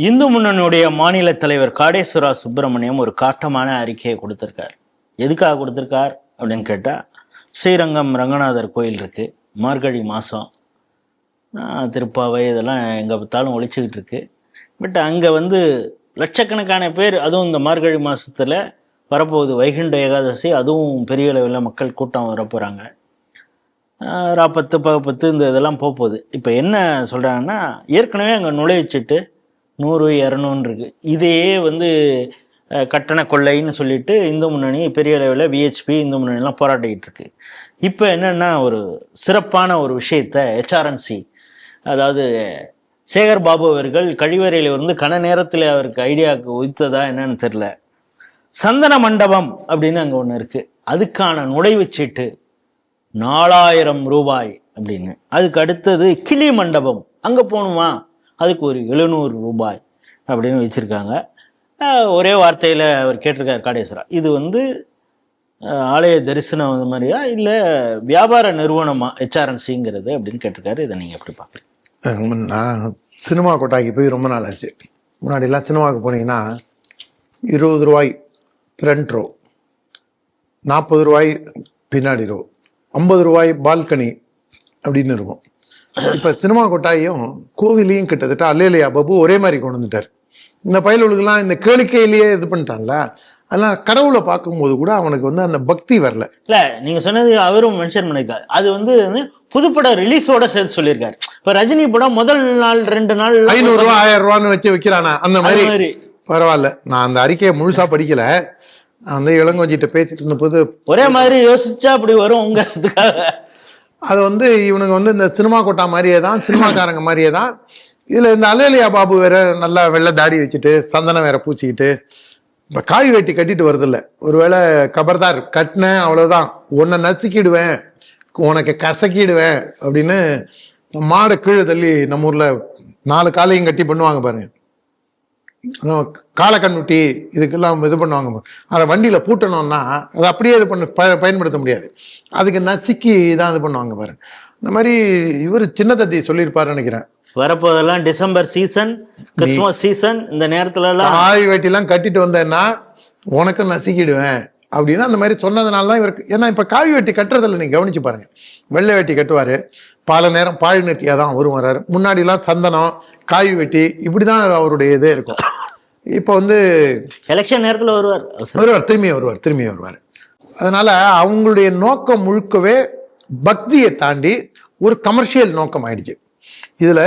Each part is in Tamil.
இந்து முன்னணியுடைய மாநில தலைவர் காடேஸ்வரா சுப்பிரமணியம் ஒரு காட்டமான அறிக்கையை கொடுத்திருக்கார். எதுக்காக கொடுத்திருக்கார் அப்படின்னு கேட்டால் ஸ்ரீரங்கம் ரங்கநாதர் கோயில் இருக்குது மார்கழி மாதம் திருப்பாவை இதெல்லாம் எங்கே பார்த்தாலும் ஒழிச்சிக்கிட்டு இருக்கு. பட் அங்கே வந்து லட்சக்கணக்கான பேர் அதுவும் இந்த மார்கழி மாதத்தில் வரப்போகுது வைகுண்ட ஏகாதசி அதுவும் பெரிய அளவில் மக்கள் கூட்டம் வரப்போகிறாங்க ராப்பத்து பகப்பத்து இந்த இதெல்லாம் போகுது. இப்போ என்ன சொல்கிறாங்கன்னா ஏற்கனவே அங்கே நுழைவுச்சிட்டு நூறு இரநூறு இருக்கு இதையே வந்து கட்டண கொள்ளைன்னு சொல்லிட்டு இந்து முன்னணி பெரிய அளவில் விஹெச்பி இந்து முன்னணிலாம் போராட்டிக்கிட்டு இருக்கு இப்போ என்னென்னா ஒரு சிறப்பான ஒரு விஷயத்த ஹெச்ஆர்என்சி அதாவது சேகர் பாபு அவர்கள் கழிவறையில் வந்து கன நேரத்தில் அவருக்கு ஐடியாவுக்கு உயித்ததா என்னன்னு தெரில. சந்தன மண்டபம் அப்படின்னு அங்கே ஒன்று இருக்குது அதுக்கான நுழைவுச்சீட்டு நாலாயிரம் ரூபாய் அப்படின்னு. அதுக்கு அடுத்தது கிளி மண்டபம். அங்கே போகணுமா அதுக்கு ஒரு எழுநூறு ரூபாய் அப்படின்னு வச்சுருக்காங்க. ஒரே வார்த்தையில் அவர் கேட்டிருக்கார் காடேஸ்வரா. இது வந்து ஆலய தரிசனம் அந்த மாதிரியா? இல்லை வியாபார நிறுவனமா? ஹெச்ஆர்என்சிங்கிறது அப்படின்னு கேட்டிருக்காரு. இதை நீங்கள் எப்படி பார்க்குறீங்க? நான் சினிமா கொட்டாய்க்கு போய் ரொம்ப நாள் ஆச்சு. முன்னாடிலாம் சினிமாவுக்கு போனீங்கன்னா இருபது ரூபாய் ஃப்ரண்ட் ரோ நாற்பது ரூபாய் பின்னாடி ரோ ஐம்பது ரூபாய் பால்கனி அப்படின்னு இருக்கும். இப்போ சினிமா கொட்டாயும் கோவிலையும் கிட்டத்தட்ட அல்லையா பாபு ஒரே மாதிரி கொண்டு வந்துட்டார். இந்த பயலுகளுக்கெல்லாம் இந்த கேளிக்கையிலேயே இது பண்ணிட்டான்ல. அதெல்லாம் கடவுளை பார்க்கும்போது கூட அவனுக்கு வந்து அந்த பக்தி வரல. இல்ல நீங்க சொன்னது அவரும் மென்ஷன் பண்ணிருக்காரு அது வந்து வந்து புதுப்பட ரிலீஸோட சேர்த்து சொல்லியிருக்காரு. இப்ப ரஜினி படம் முதல் நாள் ரெண்டு நாள் ஐநூறு ரூபா ஆயிரம் ரூபான்னு வச்சு வைக்கிறானா? அந்த மாதிரி. பரவாயில்ல. நான் அந்த அறிக்கையை முழுசா படிக்கல. வந்து இளங்கோஞ்சிட்ட பேசிட்டு இருந்தபோது ஒரே மாதிரி யோசிச்சா அப்படி வரும்ங்கிறதுக்காக அது வந்து இவனுங்க வந்து இந்த சினிமா கொட்டா மாதிரியே தான் சினிமாக்காரங்க மாதிரியே தான். இதில் இந்த அலேலியா பாபு வேற நல்லா வெள்ளை தாடி வச்சுட்டு சந்தனம் வேற பூச்சிக்கிட்டு இப்போ காய் வெட்டி கட்டிட்டு வருதில்ல. ஒருவேளை கபர்தார் கட்டினேன் அவ்வளோதான் உன்னை நசுக்கிடுவேன் உனக்கு கசக்கிடுவேன் அப்படின்னு மாடை கீழே தள்ளி நம்ம ஊரில் நாலு காலையும் கட்டி பண்ணுவாங்க பாருங்கள் காலக்கண்ணுட்டி இதுக்கெல்லாம் இது பண்ணுவாங்க பாரு. அதை வண்டியில பூட்டணும்னா அதை அப்படியே இது பண்ண ப- பயன்படுத்த முடியாது. அதுக்கு நசுக்கி தான் இது பண்ணுவாங்க பாருங்க இந்த மாதிரி இவர் சின்ன தத்தி சொல்லியிருப்பாருன்னு நினைக்கிறேன். வரப்போதெல்லாம் டிசம்பர் சீசன் கிறிஸ்துமஸ் சீசன் இந்த நேரத்துல எல்லாம் காய் வெட்டிலாம் கட்டிட்டு வந்தேன்னா உனக்கும் நசுக்கிடுவேன். அப்படின்னு அந்த மாதிரி சொன்னதுனால தான் இவருக்கு ஏன்னா இப்போ காய் வெட்டி கட்டுறதில்ல நீங்க கவனிச்சு பாருங்க. வெள்ளை வெட்டி கட்டுவாரு. பல நேரம் பாழ் நெட்டியாக தான் அவரும் வர்றாரு முன்னாடிலாம் சந்தனம் காய் வெட்டி இப்படி தான் அவருடைய இதே இருக்கும். இப்போ வந்து எலெக்ஷன் நேரத்துல வருவார். வருவார் திரும்பி வருவார் திரும்பி வருவார். அதனால அவங்களுடைய நோக்கம் முழுக்கவே பக்தியை தாண்டி ஒரு கமர்ஷியல் நோக்கம் ஆயிடுச்சு. இதுல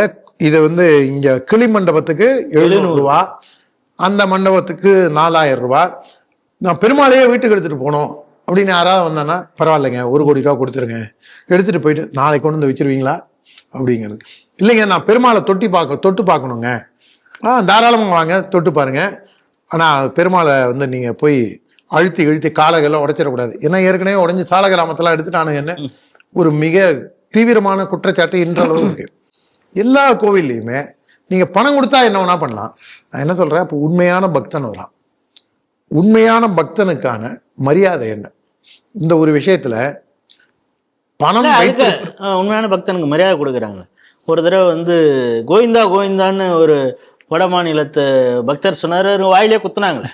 இது வந்து இங்க கிளி மண்டபத்துக்கு எழுநூறு ரூபா அந்த மண்டபத்துக்கு நாலாயிரம் ரூபா நான் பெருமாளையே வீட்டுக்கு எடுத்துகிட்டு போனோம். அப்படின்னு யாராவது வந்தானா பரவாயில்லைங்க ஒரு கோடி ரூபா கொடுத்துருங்க. எடுத்துகிட்டு போயிட்டு நாளைக்கு கொண்டு வந்து வச்சிருவீங்களா? அப்படிங்கிறது. இல்லைங்க நான் பெருமாளை தொட்டி பார்க்க தொட்டு பார்க்கணுங்க. ஆ தாராளமாக வாங்க தொட்டு பாருங்கள் ஆனால் பெருமாளை வந்து நீங்கள் போய் அழுத்தி இழுத்தி காலகெல்லாம் உடைச்சிடக்கூடாது. ஏன்னா ஏற்கனவே உடஞ்சி சால கிராமத்தெல்லாம் எடுத்துட்டானுங்க என்ன? ஒரு மிக தீவிரமான குற்றச்சாட்டு இன்றளவு இருக்கு. எல்லா கோவில்லையுமே நீங்கள் பணம் கொடுத்தா என்ன வேணா பண்ணலாம். நான் என்ன சொல்கிறேன் அப்போ உண்மையான பக்தன் வரான் உண்மையான பக்தனுக்கான மரியாதை என்ன? இந்த ஒரு விஷயத்துல பணம் உண்மையான பக்தனுக்கு மரியாதை கொடுக்குறாங்க. ஒரு தடவை வந்து கோவிந்தா கோவிந்தான்னு ஒரு வட மாநிலத்து பக்தர் சொன்னாரு வாயிலே குத்துனாங்களே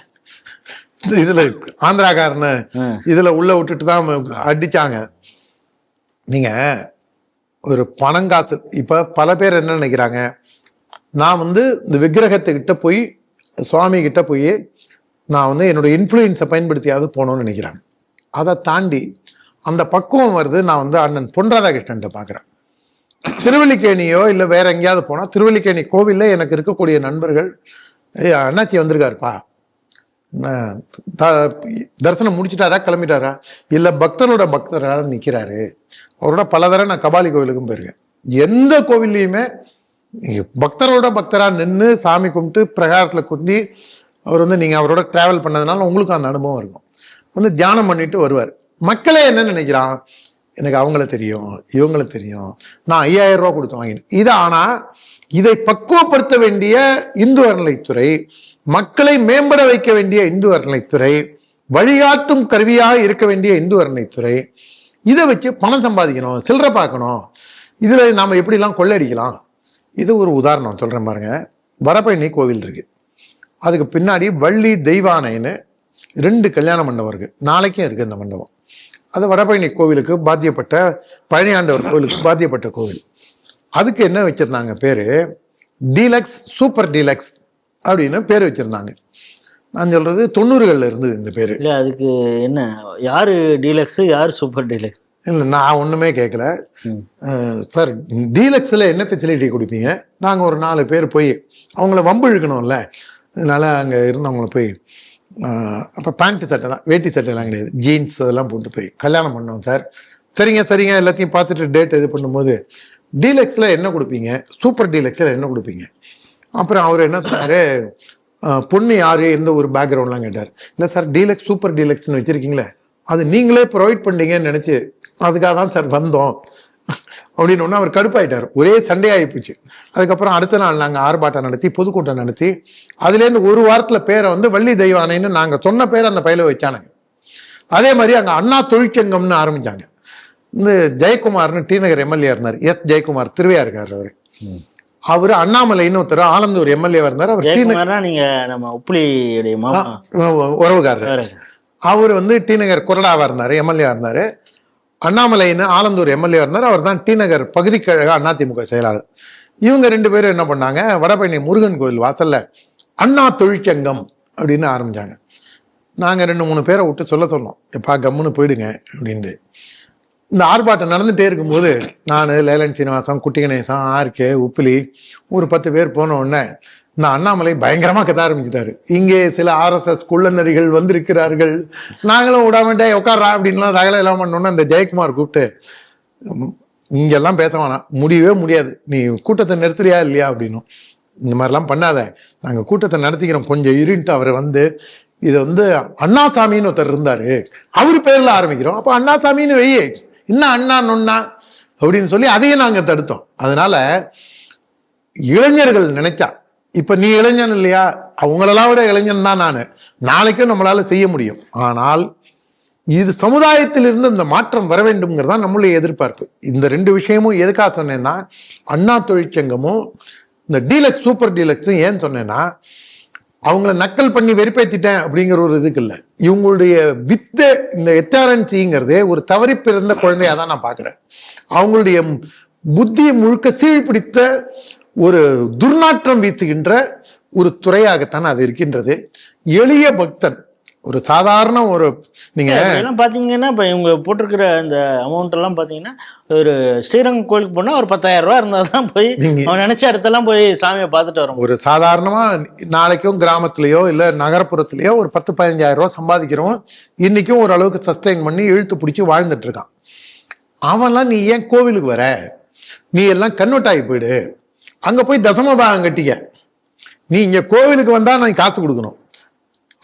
இதுல ஆந்திராக்காரனை. இதுல உள்ள விட்டுட்டு தான் அடிச்சாங்க. நீங்க ஒரு பணங்காத்து இப்ப பல பேர் என்ன நினைக்கிறாங்க? நான் வந்து இந்த விக்கிரகத்துக்கிட்ட போய் சுவாமி கிட்ட போய் நான் வந்து என்னோடய இன்ஃப்ளூயன்ஸை பயன்படுத்தியாவது போகணும்னு நினைக்கிறாங்க அதை தாண்டி அந்த பக்குவம் வருது. நான் வந்து அண்ணன் பொன் ராதாகிருஷ்ணன்ட்ட பார்க்குறேன். திருவல்லிக்கேணியோ இல்லை வேற எங்கேயாவது போனால் திருவல்லிக்கேணி கோவில்ல எனக்கு இருக்கக்கூடிய நண்பர்கள் அண்ணாச்சி வந்திருக்காருப்பா. த- தரிசனம் முடிச்சிட்டாரா கிளம்பிட்டாரா? இல்லை பக்தரோட பக்தராக நிற்கிறாரு அவரோட பல தடவை நான் கபாலி கோவிலுக்கும் போயிருக்கேன். எந்த கோவில்லையுமே பக்தரோட பக்தராக நின்று சாமி கும்பிட்டு பிரகாரத்தில் குந்தி அவர் வந்து நீங்கள் அவரோட ட்ராவல் பண்ணதுனால உங்களுக்கும் அந்த அனுபவம் இருக்கும். வந்து தியானம் பண்ணிட்டு வருவார். மக்களே என்ன நினைக்கிறான்? எனக்கு அவங்கள தெரியும் இவங்கள தெரியும். நான் ஐயாயிரம் ரூபா கொடுத்து வாங்கினேன். இது ஆனால் இதை பக்குவப்படுத்த வேண்டிய இந்து அறநிலைத்துறை மக்களை மேம்பட வைக்க வேண்டிய இந்து அறநிலைத்துறை வழிகாட்டும் கருவியாக இருக்க வேண்டிய இந்து அறநிலைத்துறை இதை வச்சு பணம் சம்பாதிக்கணும் சில்லறை பார்க்கணும். இதில் நாம் எப்படிலாம் கொள்ளடிக்கலாம்? இது ஒரு உதாரணம். சொல்கிறேன் பாருங்க. வடபழனி கோவில் இருக்குது அதுக்கு பின்னாடி வள்ளி தெய்வானைன்னு ரெண்டு கல்யாண மண்டபம் இருக்கு. நாளைக்கும் இருக்கு அந்த மண்டபம். அது வடபழனி கோவிலுக்கு பாத்தியப்பட்ட பழனியாண்டவர் கோவிலுக்கு பாத்தியப்பட்ட கோவில். அதுக்கு என்ன வச்சிருந்தாங்க பேரு? டீலக்ஸ் சூப்பர் டீலக்ஸ் அப்படின்னு பேர் வச்சிருந்தாங்க. நான் சொல்றது தொண்ணூறுகள்ல இருந்தது இந்த பேரு. இல்ல அதுக்கு என்ன யாரு டீலக்ஸ் யார் சூப்பர் டீலக்ஸ்? இல்லை நான் ஒன்றுமே கேட்கல. சார் டீலக்ஸில் என்ன ஃபெசிலிட்டி கொடுப்பீங்க? நாங்கள் ஒரு நாலு பேர் போய் அவங்கள வம்பு இழுக்கணும்ல. அதனால் அங்கே இருந்தவங்கள போய் அப்போ பேண்ட்டு சட்டை தான் வேட்டி சட்டைலாம் கிடையாது. ஜீன்ஸ் அதெல்லாம் போட்டு போய் கல்யாணம் பண்ணோம் சார். சரிங்க சரிங்க எல்லாத்தையும் பார்த்துட்டு டேட் இது பண்ணும்போது டீலக்ஸில் என்ன கொடுப்பீங்க? சூப்பர் டீலக்ஸில் என்ன கொடுப்பீங்க? அப்புறம் அவர் என்ன சொன்னார்? பொண்ணு யார்? எந்த ஒரு பேக்ரவுண்ட்லாம் கேட்டார். இல்லை சார் டீலக்ஸ் சூப்பர் டீலக்ஸ்னு வச்சுருக்கீங்களே அது நீங்களே ப்ரொவைட் பண்ணீங்கன்னு நினச்சி அதுக்காக தான் சார் வந்தோம். அப்படின்னு ஒன்று அவர் கடுப்பாயிட்டார். ஒரே சண்டையாகி போச்சு. அதுக்கப்புறம் அடுத்த நாள் நாங்கள் ஆர்ப்பாட்டம் நடத்தி பொதுக்கூட்டம் நடத்தி அதுலேருந்து ஒரு வாரத்தில் பேரை வந்து வள்ளி தெய்வானைன்னு நாங்கள் சொன்ன பேர் அந்த பையில வச்சானுங்க. அதே மாதிரி அங்கே அண்ணா தொழிற்சங்கம்னு ஆரம்பிச்சாங்க. இந்த ஜெயக்குமார்னு டி நகர் எம்எல்ஏ இருந்தார். எஸ் ஜெயக்குமார் திருவையா இருக்கார் அவர். அவர் அண்ணாமலைன்னு ஒருத்தர் ஆனந்த் ஒரு எம்எல்ஏ இருந்தார். அவர் டி நகர் நீங்க நம்ம உப்புளியுடைய. அவர் வந்து டி நகர் கொறடாவா இருந்தார் எம்எல்ஏ இருந்தார். அண்ணாமலைன்னு ஆலந்தூர் எம்எல்ஏ இருந்தார் அவர் தான் டி நகர் பகுதி கழக அதிமுக செயலாளர். இவங்க ரெண்டு பேரும் என்ன பண்ணாங்க? வடபழனி முருகன் கோயில் வாசல்ல அண்ணா தொழிற்சங்கம் அப்படின்னு ஆரம்பிச்சாங்க. நாங்கள் ரெண்டு மூணு பேரை விட்டு சொல்ல சொன்னோம். எப்பா கம்முன்னு போயிடுங்க அப்படின்ட்டு. இந்த ஆர்ப்பாட்டம் நடந்துகிட்டே இருக்கும்போது நான் லேலன் சீனிவாசன் குட்டி கணேசன் ஆர்கே உப்பிலி ஒரு பத்து பேர் போன உடனே இந்த அண்ணாமலை பயங்கரமாக கத்த ஆரம்பிச்சிட்டாரு. இங்கே சில ஆர்எஸ்எஸ் குள்ளநரிகள் வந்திருக்கிறார்கள். நாங்களும் விடாமட்டே உட்கார்றா அப்படின்லாம் ரகலை எல்லாம் பண்ணோன்னு அந்த ஜெயக்குமார் கூப்பிட்டு இங்கெல்லாம் பேச வேணாம். முடியவே முடியாது. நீ கூட்டத்தை நிறுத்துறியா இல்லையா? அப்படின்னும். இந்த மாதிரிலாம் பண்ணாத. நாங்கள் கூட்டத்தை நடத்திக்கிறோம். கொஞ்சம் இருன்ட்டு அவர் வந்து இது வந்து அண்ணாசாமின்னு ஒருத்தர் இருந்தார். அவர் பேரில் ஆரம்பிக்கிறோம். அப்போ அண்ணாசாமின்னு வெய்யே. இன்னும் அண்ணா நொண்ணா? அப்படின்னு சொல்லி அதையும் நாங்கள் தடுத்தோம். அதனால இளைஞர்கள் நினைச்சா இப்ப நீ இளைஞன் இல்லையா? அவங்களெல்லாம் விட இளைஞன் தான் நான். நாளைக்கும் நம்மளால செய்ய முடியும். ஆனால் இது சமுதாயத்திலிருந்து இந்த மாற்றம் வர வேண்டும்ங்கிறது தான் நம்மளுடைய எதிர்பார்ப்பு. இந்த ரெண்டு விஷயமும் எதுக்காக சொன்னேன்னா அண்ணா தொழிற்சங்கமும் இந்த டீலக்ஸ் சூப்பர் டீலக்ஸும் ஏன் சொன்னேன்னா அவங்கள நக்கல் பண்ணி வெறுப்பேற்றிட்டேன் அப்படிங்கிற ஒரு இதுக்கு இல்லை. இவங்களுடைய வித்து இந்த எத்தாரன்சிங்கிறதே ஒரு தவறி பிறந்த குழந்தையாக தான் நான் பார்க்குறேன் அவங்களுடைய புத்தியை முழுக்க சீழ்பிடித்த ஒரு துர்நாற்றம் வீசுகின்ற ஒரு துறையாகத்தான் அது இருக்கின்றது. எளிய பக்தன் ஒரு சாதாரண ஒரு நீங்க பாத்தீங்கன்னா இப்ப இவங்க போட்டிருக்கிற இந்த அமௌண்ட் எல்லாம் பாத்தீங்கன்னா ஒரு ஸ்ரீரங்கம் கோயிலுக்கு போனா ஒரு பத்தாயிரம் ரூபாய் இருந்தா தான் போய் அவன் நினைச்ச இடத்தெல்லாம் போய் சாமியை பார்த்துட்டு வர முடியும் ஒரு சாதாரணமா நாளைக்கும் கிராமத்திலயோ இல்ல நகரப்புறத்திலயோ ஒரு பத்து பதினஞ்சாயிரம் ரூபாய் சம்பாதிக்கிறோம் இன்னைக்கும் ஓரளவுக்கு சஸ்டைன் பண்ணி இழுத்து பிடிச்சி வாழ்ந்துட்டு இருக்கான். அவன்லாம் நீ ஏன் கோவிலுக்கு வர? நீ எல்லாம் கன்வெர்ட் போயிடு. அங்கே போய் தசமபாகம் கட்டிக்க. நீ இங்கே கோவிலுக்கு வந்தால் நான் காசு கொடுக்கணும்.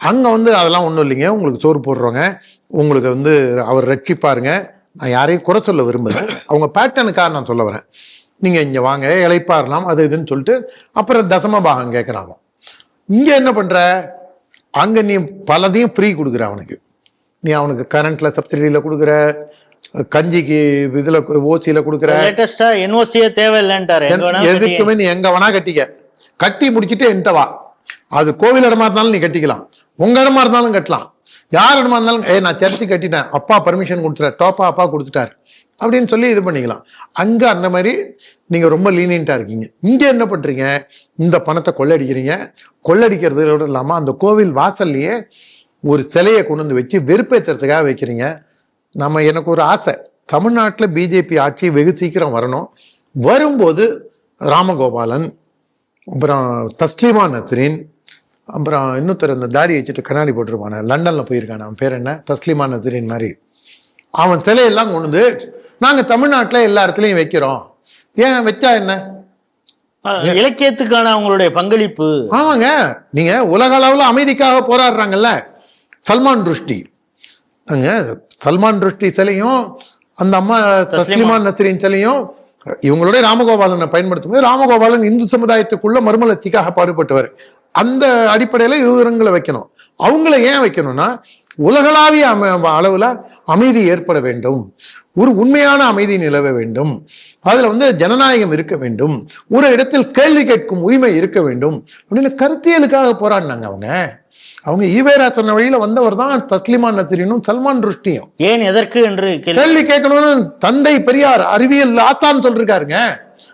அங்கே வந்து அதெல்லாம் ஒன்றும் இல்லைங்க. உங்களுக்கு சோறு போடுறவங்க உங்களுக்கு வந்து அவர் ரட்சிப்பாருங்க. நான் யாரையும் குறை சொல்ல விரும்புகிறேன் அவங்க பேட்டர்னுக்காக நான் சொல்ல வரேன். நீங்கள் இங்கே வாங்க இழைப்பாரலாம் அது இதுன்னு சொல்லிட்டு அப்புறம் தசம பாகம் கேட்குறாங்க இங்கே என்ன பண்ணுற அங்கே நீ பலதையும் ஃப்ரீ கொடுக்குற அவனுக்கு. நீ அவனுக்கு கரண்ட்டில் சப்சிடியில் கொடுக்குற. கஞ்சிக்கு இதுல ஓசியில கொடுக்குற லேட்டஸ்டா என்ஓசியே தேவையில்லைன்ட்டாரு. எதுக்குமே நீ எங்க வேணா கட்டிக்க. கட்டி முடிச்சிட்டு என்கிட்ட வா. அது கோவில் இடமா இருந்தாலும் நீ கட்டிக்கலாம். உங்க இடமா இருந்தாலும் கட்டலாம். யார் இடமா இருந்தாலும் ஏ நான் சர்ச்சு கட்டிட்டேன். அப்பா பர்மிஷன் கொடுத்துட்டார். டோப்பா அப்பா கொடுத்துட்டார். அப்படின்னு சொல்லி இது பண்ணிக்கலாம். அங்க அந்த மாதிரி நீங்க ரொம்ப லீனியண்டா இருக்கீங்க. இங்க என்ன பண்றீங்க? இந்த பணத்தை கொள்ளடிக்கிறீங்க. கொள்ளடிக்கிறதோட இல்லாம அந்த கோவில் வாசல்லையே ஒரு சிலையை கொண்டு வந்து வச்சு வெறுப்பேத்துறதுக்காக வைக்கிறீங்க. நம்ம எனக்கு ஒரு ஆசை. தமிழ்நாட்டில் பிஜேபி ஆட்சி வெகு சீக்கிரம் வரணும். வரும்போது ராமகோபாலன் அப்புறம் தஸ்லீமா நஸ்ரீன் அப்புறம் இன்னொருத்தர் இந்த தாடி வச்சுட்டு கண்ணாடி போட்டிருப்பானே லண்டன்ல போயிருக்கானே அவன் பேர் என்ன? தஸ்லீமா நஸ்ரீன் மாதிரி. அவன் சிலையெல்லாம் கொண்டு வந்து நாங்க தமிழ்நாட்டில் எல்லா இடத்துலையும் வைக்கிறோம். ஏன் வச்சா என்ன? இலக்கியத்துக்கான அவங்களுடைய பங்களிப்பு. ஆமாங்க. நீங்க உலக அளவுல அமைதிக்காக போராடுறாங்கல்ல. சல்மான் ருஷ்டி. அங்க சல்மான் ருஷ்டி சிலையும் அந்த அம்மா தஸ்லிமா. நஸ்ரீன் சிலையும் இவங்களுடைய ராமகோபாலனை பயன்படுத்தும் போது ராமகோபாலன் இந்து சமுதாயத்துக்குள்ள மறுமலர்ச்சிக்காக பாடுபட்டவர். அந்த அடிப்படையில இவங்களை வைக்கணும். அவங்கள ஏன் வைக்கணும்னா உலகளாவிய அம அளவுல அமைதி ஏற்பட வேண்டும். ஒரு உண்மையான அமைதி நிலவ வேண்டும். அதுல வந்து ஜனநாயகம் இருக்க வேண்டும். ஒரு இடத்தில் கேள்வி கேட்கும் உரிமை இருக்க வேண்டும். அப்படின்னு கருத்தியலுக்காக போராடினாங்க அவங்க. அவங்க ஈவேரா சொன்ன வழியில வந்தவர் தான் தஸ்லிமான் நசரினும் சல்மான் ருஷ்டியும். ஏன் எதற்கு என்று கேள்வி கேட்கணும்னு தந்தை பெரியார் அறிவியல் ஆத்தான் சொல்லிருக்காருங்க.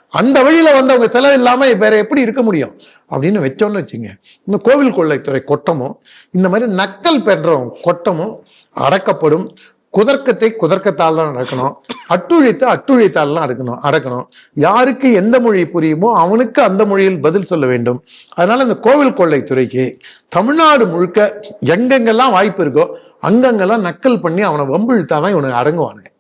அந்த வழியில வந்தவங்க செலவு இல்லாம வேற எப்படி இருக்க முடியும்? அப்படின்னு வச்சோன்னு வச்சுங்க. இந்த கோவில் கொள்ளைத்துறை கொட்டமும் இந்த மாதிரி நக்கல் பெற்றவங்க கொட்டமும் அடக்கப்படும். குதர்க்கத்தை குதர்க்கத்தால் தான் நடக்கணும். அட்டுழித்து அட்டுழித்தால் தான் அடக்கணும் அடக்கணும். யாருக்கு எந்த மொழி புரியுமோ அவனுக்கு அந்த மொழியில் பதில் சொல்ல வேண்டும். அதனால இந்த கோவில் கொள்ளைத்துறைக்கு தமிழ்நாடு முழுக்க எங்கெங்கெல்லாம் வாய்ப்பு இருக்கோ அங்கங்கெல்லாம் நக்கல் பண்ணி அவனை வம்பிழுத்தாதான் இவனுக்கு அடங்குவானுங்க.